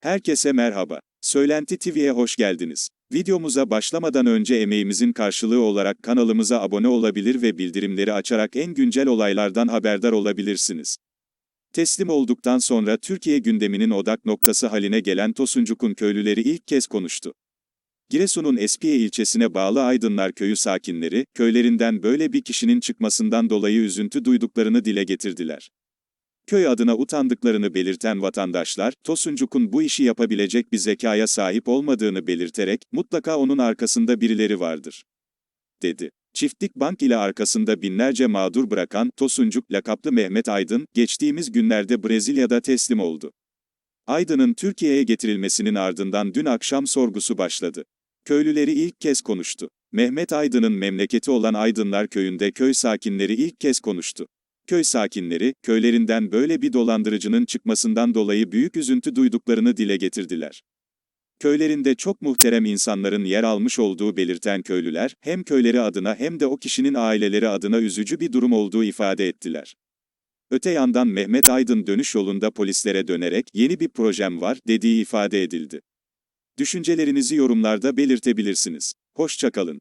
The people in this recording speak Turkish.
Herkese merhaba. Söylenti TV'ye hoş geldiniz. Videomuza başlamadan önce emeğimizin karşılığı olarak kanalımıza abone olabilir ve bildirimleri açarak en güncel olaylardan haberdar olabilirsiniz. Teslim olduktan sonra Türkiye gündeminin odak noktası haline gelen Tosuncuk'un köylüleri ilk kez konuştu. Giresun'un Espiye ilçesine bağlı Aydınlar köyü sakinleri, köylerinden böyle bir kişinin çıkmasından dolayı üzüntü duyduklarını dile getirdiler. Köy adına utandıklarını belirten vatandaşlar, Tosuncuk'un bu işi yapabilecek bir zekaya sahip olmadığını belirterek, mutlaka onun arkasında birileri vardır, dedi. Çiftlik Bank ile arkasında binlerce mağdur bırakan Tosuncuk lakaplı Mehmet Aydın, geçtiğimiz günlerde Brezilya'da teslim oldu. Aydın'ın Türkiye'ye getirilmesinin ardından dün akşam sorgusu başladı. Köylüleri ilk kez konuştu. Mehmet Aydın'ın memleketi olan Aydınlar köyünde köy sakinleri ilk kez konuştu. Köy sakinleri, köylerinden böyle bir dolandırıcının çıkmasından dolayı büyük üzüntü duyduklarını dile getirdiler. Köylerinde çok muhterem insanların yer almış olduğu belirten köylüler, hem köyleri adına hem de o kişinin aileleri adına üzücü bir durum olduğu ifade ettiler. Öte yandan Mehmet Aydın dönüş yolunda polislere dönerek yeni bir projem var dediği ifade edildi. Düşüncelerinizi yorumlarda belirtebilirsiniz. Hoşçakalın.